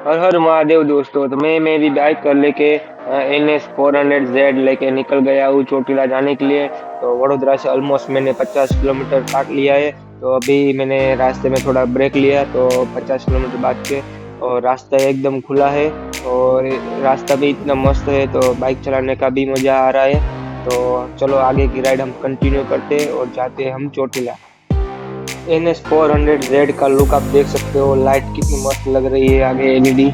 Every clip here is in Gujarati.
हर हर महादेव दोस्तों तो मैं मैं भी बाइक कर लेके N S four hundred Z लेके निकल गया हूँ चोटीला जाने के लिए। तो वडोदरा से ऑलमोस्ट मैंने 50 किलोमीटर काट लिया है। तो अभी मैंने रास्ते में थोड़ा ब्रेक लिया तो 50 किलोमीटर बाद के, और रास्ता एकदम खुला है। और रास्ता भी इतना मस्त है तो बाइक चलाने का भी मज़ा आ रहा है। तो चलो आगे की राइड हम कंटिन्यू करते और जाते हैं हम Chotila. N S four hundred Z का लुक आप देख सकते हो लाइट कितनी मस्त लग रही है आगे एलईडी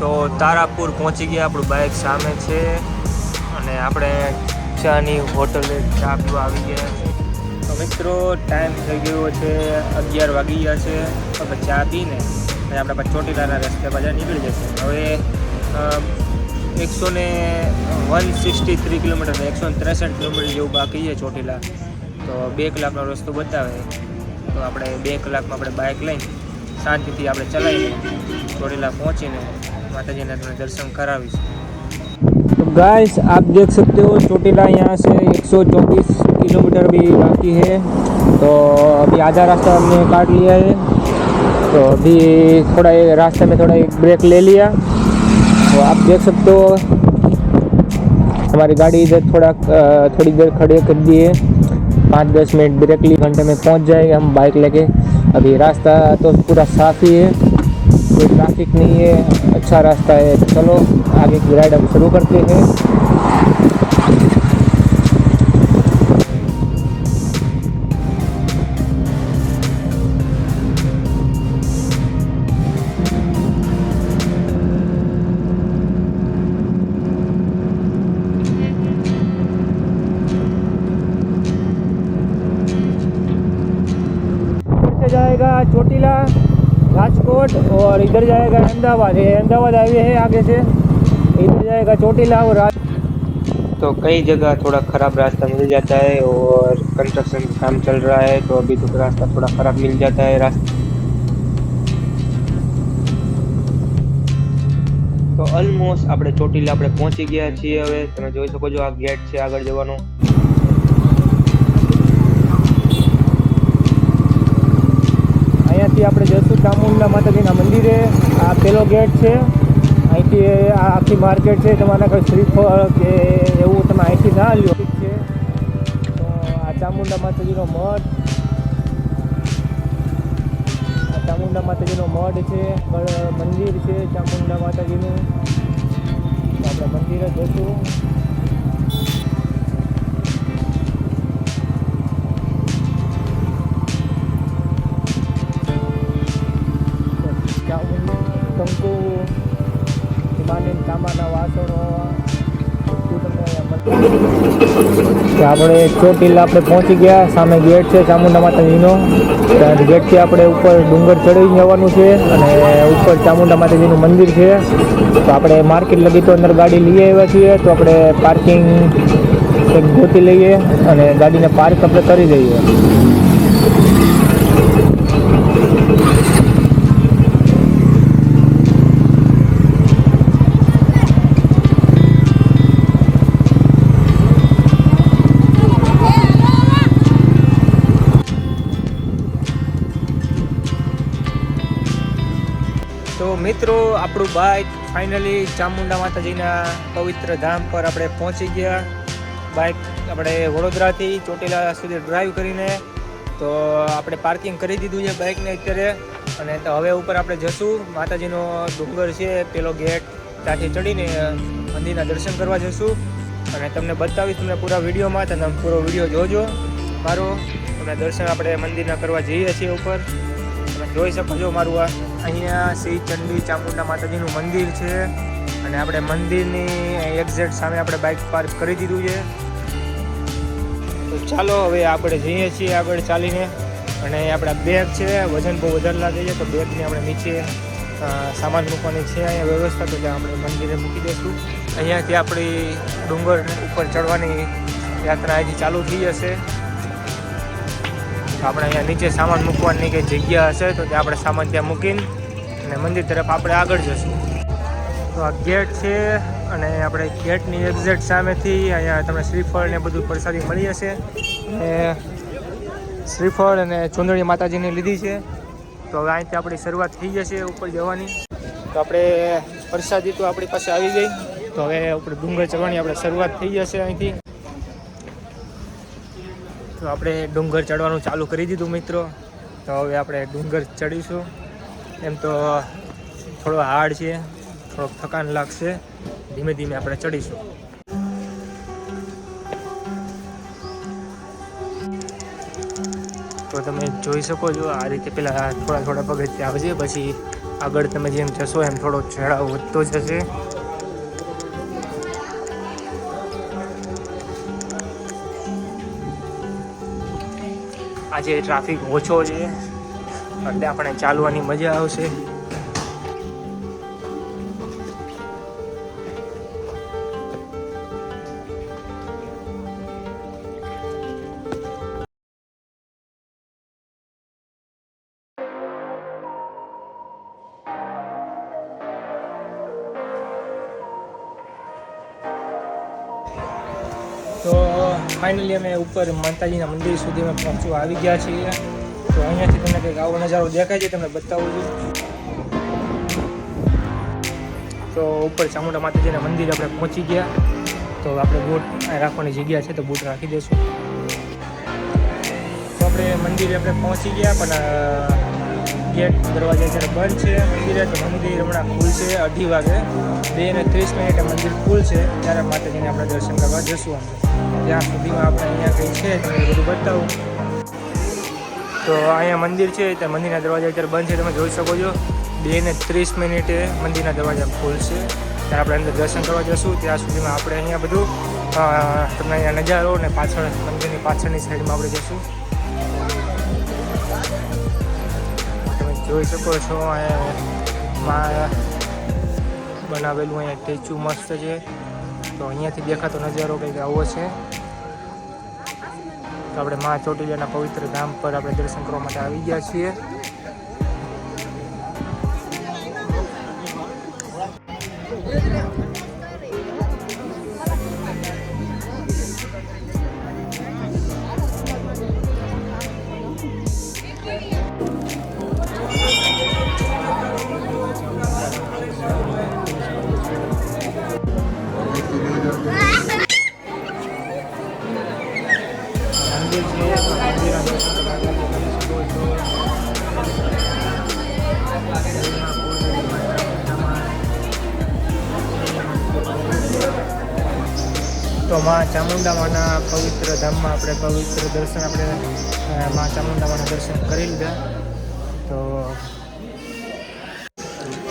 તો તારાપુર પહોંચી ગયા આપણું બાઇક સામે છે અને આપણે ચાની હોટલે ચા પીવા આવી ગયા છે તો મિત્રો ટાઈમ થઈ ગયો છે અગિયાર વાગી ગયા છે હવે ચા પીને અને આપણે પાછા ચોટીલાના રસ્તે પાછા નીકળી જશે હવે એકસો ને વન સિક્સટી થ્રી કિલોમીટર એકસો ને ત્રેસઠ કિલોમીટર જેવું બાકી છે ચોટીલા તો બે કલાકનો રસ્તો બતાવે તો આપણે બે કલાકમાં આપણે બાઇક લઈને શાંતિથી આપણે ચલાવીને ચોટીલા પહોંચીને माता जी ने दर्शन करावीश तो गाइस आप देख सकते हो चोटीला यहाँ से 124 किलोमीटर भी बाकी है। तो अभी आधा रास्ता हमने काट लिया है। तो अभी थोड़ा रास्ते में थोड़ा एक ब्रेक ले लिया। तो आप देख सकते हो, हमारी गाड़ी इधर थोड़ा थोड़ी देर खड़े कर दिए पाँच दस मिनट ब्रेक ली, घंटे में पहुँच जाएँगे हम बाइक लेके। अभी रास्ता तो पूरा साफ़ ही है। कोई ट्रैफ़िक नहीं है अच्छा रास्ता है। चलो, आगे की राइड हम शुरू करते हैं। राजकोट और इधर जाएगा अहमदाबाद ये अहमदाबाद हाईवे है आगे से इधर जाएगा चोटीला और राज तो कई जगह थोड़ा ख़राब रास्ता मिल जाता है और कंस्ट्रक्शन का काम चल रहा है तो अभी तो रास्ता थोड़ा ख़राब मिल जाता है रास्ता તો ઓલમોસ્ટ આપણે ચોટીલા આપણે પહોંચી ગયા છીએ હવે તમે જોઈ શકો છો આ ગેટ છે આગળ જવાનો અહીંયાથી આપણે જઈશું ચામુંડા માતાજીના મંદિરે, આ પેલો ગેટ છે, અહીંથી આ આખી માર્કેટ છે તમારા કોઈ શ્રીફળ કે એવું તમે અહીંથી ના લ્યો. ઠીક છે. તો આ ચામુંડા માતાજીનો મઠ, આ ચામુંડા માતાજીનો મઠ છે મંદિર છે ચામુંડા માતાજીનું. આપણે મંદિરે જઈશું. આપણે ચોટીલા આપણે પહોંચી ગયા, સામે ગેટ છે, ચામુંડા માતાજીનો. ત્યાં ગેટથી આપણે ઉપર ડુંગર ચડી જવાનું છે અને ઉપર ચામુંડા માતાજીનું મંદિર છે. તો આપણે માર્કેટ લગી તો અંદર ગાડી લઈ આવ્યા છીએ, તો આપણે પાર્કિંગ એક ગોતી લઈએ અને ગાડીને પાર્ક આપણે કરી દઈએ. મિત્રો, આપણું બાઇક ફાઇનલી ચામુંડા માતાજીના પવિત્ર ધામ પર આપણે પહોંચી ગયા. બાઇક આપણે વડોદરાથી ચોટીલા સુધી ડ્રાઈવ કરીને તો આપણે પાર્કિંગ કરી દીધું છે બાઇકને અત્યારે. અને તો હવે ઉપર આપણે જશું. માતાજીનો ડુંગર છે, પેલો ગેટ, ત્યાંથી ચડીને મંદિરના દર્શન કરવા જશું. અને તમને બતાવીશ તમને પૂરા વિડીયોમાં તમે પૂરો વીડિયો જોજો. મારો, તમને દર્શન આપણે મંદિરના કરવા જઈએ છીએ ઉપર. તમે જોઈ શકો છો મારું આ અહીંયા શ્રી ચંડી ચામુંડા માતાજીનું મંદિર છે. અને આપણે મંદિરની એક્ઝેક્ટ સામે આપણે બાઇક પાર્ક કરી દીધું છે. તો ચાલો હવે આપણે જઈએ છીએ આગળ ચાલીને. અને આપણા બેગ છે, વજન બહુ વધારે લાગે છે તો બેગને આપણે નીચે સામાન મૂકવાની છે. અહીંયા વ્યવસ્થા તો આપણે મંદિરે મૂકી દઈશું. અહીંયાથી આપણી ડુંગર ઉપર ચડવાની યાત્રા હજી ચાલુ થઈ જશે. આપણે અહીંયા નીચે સામાન મૂકવાની કંઈ જગ્યા હશે તો ત્યાં આપણે સામાન ત્યાં મૂકીને અને મંદિર તરફ આપણે આગળ જશું. તો આ ગેટ છે અને આપણે ગેટની એક્ઝેક્ટ સામેથી અહીંયા તમને શ્રીફળ ને બધું પ્રસાદી મળી હશે. અને શ્રીફળ અને ચુંદડી માતાજીની લીધી છે. તો હવે અહીંથી આપણી શરૂઆત થઈ જશે ઉપર જવાની. તો આપણે પ્રસાદી તો આપણી પાસે આવી ગઈ. તો હવે ઉપર ડુંગર ચડવાની આપણે શરૂઆત થઈ જશે અહીંથી. તો આપણે ડુંગર ચડવાનું ચાલુ કરી દીધું મિત્રો. તો હવે આપણે ડુંગર ચડીશું. એમ તો થોડો હાર્ડ છે, થોડોક થકાન લાગશે. ધીમે ધીમે આપણે ચડીશું. તો તમે જોઈ શકો છો, આ રીતે પહેલાં થોડા થોડા પગથિયા આવશે. પછી આગળ તમે જેમ જશો એમ થોડો ચઢાવ વધતો જશે. આજે ટ્રાફિક ઓછો છે. એટલે આપણે ચાલવાની મજા આવશે. ફાઇનલી અમે ઉપર માતાજીના મંદિર સુધી અમે પહોંચવા આવી ગયા છીએ. તો અહીંયાથી તમને કંઈક આવો નજારો દેખાય છે, તમને બતાવું છું. તો ઉપર ચામુંડા માતાજીના મંદિર આપણે પહોંચી ગયા. તો આપણે બૂટ રાખવાની જગ્યા છે, તો બૂટ રાખી દઈશું તો આપણે મંદિરે આપણે પહોંચી ગયા, પણ ગેટ દરવાજા જ્યારે બંધ છે મંદિરે, તો મંદિર હમણાં ખુલશે અઢી વાગે. બે ને ત્રીસ મિનિટે મંદિર ખુલશે ત્યારે માતાજીને આપણે દર્શન કરવા જશું અમે ત્યાં સુધીમાં આપણે અહીંયા કંઈ છે તમને બધું બતાવું. તો અહીંયા મંદિર છે, ત્યાં મંદિરના દરવાજા અત્યારે બંધ છે, તમે જોઈ શકો છો. બે ને ત્રીસ મિનિટે મંદિરના દરવાજા ખુલશે. ત્યારે આપણે અંદર દર્શન કરવા જશું. ત્યાં સુધીમાં આપણે અહીંયા બધું તમને અહીંયા નજારો ને પાછળ મંદિરની પાછળની સાઈડમાં આપણે જશું તમે જોઈ શકો છો, અહીંયા મા બનાવેલું અહીંયા સ્ટેચ્યુ મસ્ત છે. તો અહીંયાથી દેખાતો નજારો કંઈક આવો છે. તો આપણે મા ચોટીલાના પવિત્ર ધામ પર આપણે દર્શન કરવા માટે આવી ગયા છીએ. તો માં ચામુંડામાના પવિત્ર ધામમાં આપણે પવિત્ર દર્શન આપણે મા ચામુંડા માના દર્શન કરી લીધા. તો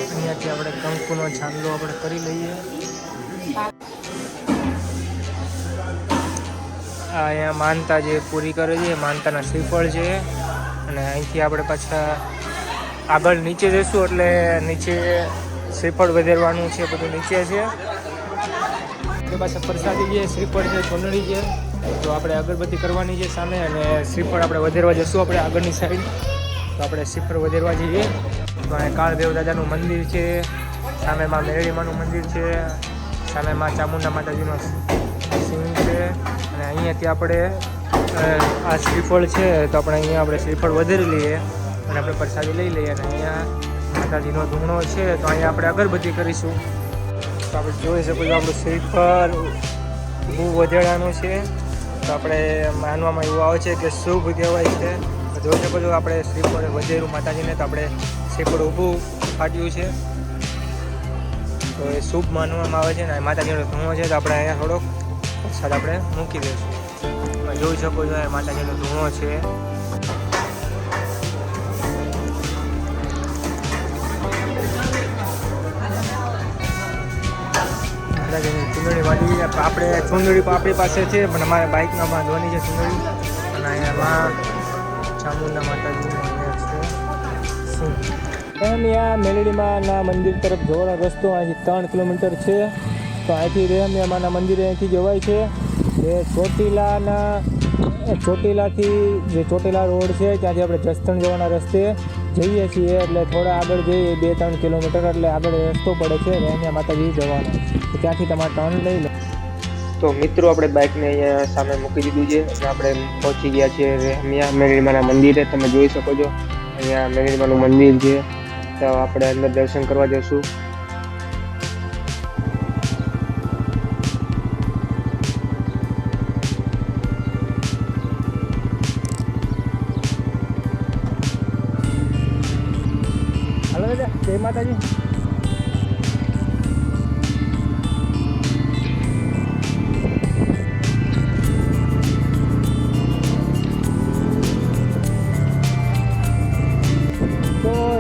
અહીંયાથી આપણે કંકુનો છાંદલો આપણે કરી લઈએ. આ અહીંયા માનતા જે પૂરી કરે છે માનતાના શ્રીફળ છે. અને અહીંથી આપણે પાછા આગળ નીચે જઈશું એટલે નીચે શ્રીફળ વધેરવાનું છે, બધું નીચે છે. તે પાછા પ્રસાદી છે શ્રીફળ છે ચૂંદડી છે, તો આપણે અગરબત્તી કરવાની છે સામે અને શ્રીફળ આપણે વધેરવા જશું આપણે આગળની સાઈડ તો આપણે શ્રીફળ વધેરવા જઈએ. તો અહીંયા કાળદેવ દાદાનું મંદિર છે, સામે માં મેરડીમાનું મંદિર છે, સામે માં ચામુંડા માતાજીનો સિંહ છે, અને અહીંયાથી આપણે આ શ્રીફળ છે, તો આપણે અહીંયા આપણે શ્રીફળ વધારી લઈએ અને આપણે પ્રસાદી લઈ લઈએ અને અહીંયા માતાજીનો ધૂણો છે, તો અહીંયા આપણે અગરબત્તી કરીશું. તો આપણે જોઈ શકો છો આપણું સ્લીપર બહુ વધેડાનું છે. તો આપણે માનવામાં એવું આવે છે કે શુભ કહેવાય છે. જોઈ શકો છો આપણે શ્રીફળ વધેરું માતાજીને તો આપણે શ્રીફળ ઊભું ફાટ્યું છે. તો એ શુભ માનવામાં આવે છે ને માતાજીનો ધૂણો છે તો આપણે અહીંયા થોડોક પ્રસાદ આપણે મૂકી દઈશું. જોઈ શકો છો એ માતાજીનો ધૂણો છે. ચૂંદડી વાળી આપણે ચુંદડી આપણી પાસે છે, પણ અમારે બાઇકમાં બાંધવાની છે ચુંદડી. અને એમાં ચામુંડા માતાજીનું અહીંયા છે. શું રેમિયા મેલડીમાના મંદિર તરફ જવાનો રસ્તો અહીંથી ત્રણ કિલોમીટર છે. તો અહીંથી રેમિયામાના મંદિરે અહીંથી જવાય છે. એ ચોટીલાના ચોટીલાથી જે ચોટીલા રોડ છે, ત્યાંથી આપણે જસદણ જવાના રસ્તે જઈએ છીએ એટલે થોડા આગળ જઈએ, બે, ત્રણ કિલોમીટર એટલે આગળ રસ્તો પડે છે રેમ્યા માતાજી જવાનો. ત્યાંથી તમારે ટર્ન લઈ લો. તો મિત્રો, આપણે બાઇકને અહીંયા સામે મૂકી દીધું છે. અને આપણે પહોંચી ગયા છીએ રેમ્યા મેળીમાના મંદિરે. તમે જોઈ શકો છો. અહીંયા મેરડીમાનું મંદિર છે. તો આપણે અંદર દર્શન કરવા જઈશું. જય માતાજી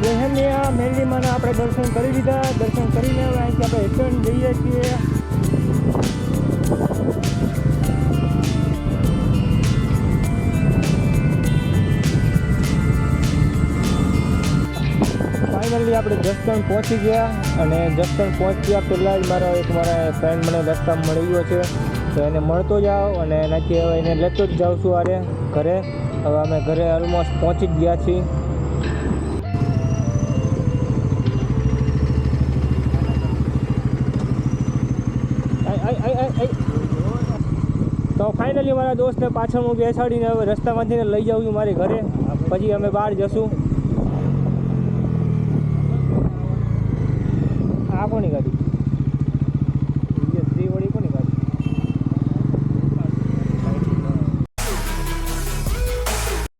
રહેમિયા મેરડીમાના આપણે દર્શન કરી લીધા. દર્શન કરીને હવે આપણે રિટર્ન જઈએ છીએ. ફાઇનલી આપણે જસદણ પહોંચી ગયા અને જસદણ પહોંચ્યા પહેલાં જ મારો એક મારા ફ્રેન્ડ મને રસ્તામાં મળી ગયો છે. તો એને મળતો જાઓ અને એનાથી હવે એને લેતો જ જાઉં છું આરે ઘરે. હવે અમે ઘરે ઓલમોસ્ટ પહોંચી જ ગયા છીએ. તો ફાઇનલી મારા દોસ્તને પાછળ હું બેસાડીને હવે રસ્તામાંથી લઈ જાઉં છું મારી ઘરે. પછી અમે બહાર જશું. આ કોની ગાડી?